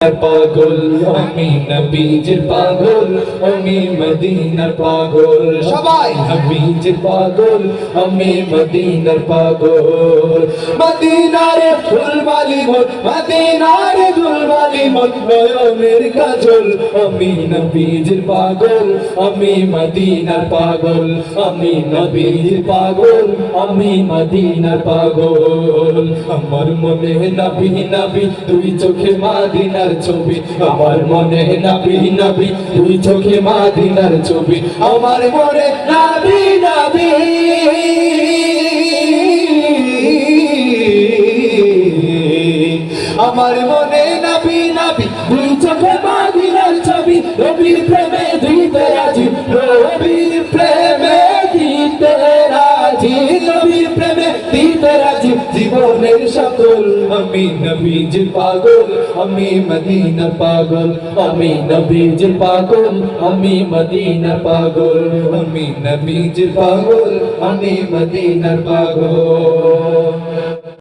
পাগল আমি নবীজির পাগল আমি মদিনার পাগল। সবাই। নবীজির পাগল আমি মদিনার পাগল। মদিনারে ফুলবালি মন মদিনারে দুলবালি মন নয়নের কাজল। আমি নবীজির পাগল আমি মদিনার পাগল। আমি নবীজির পাগল আমি মদিনার পাগল। আমার মনে নবী নবী দুই চোখে মাদিনার ছবি, আমার মনে নাবি নাবি, দুই চোখে মাদিনার ছবি, আমার মনে নাবি নাবি। আমার মনে নাবি নাবি, দুই চোখে মাদিনার ছবি, রবির প্রেমে দিতে রাজি জীবনের সকল। আমি নবীজ পাগল, আমি মদিনার পাগল। আমি নবীজ পাগল, আমি মদিনার পাগল। আমি নবীজ পাগল, আমি মদিনার পাগল।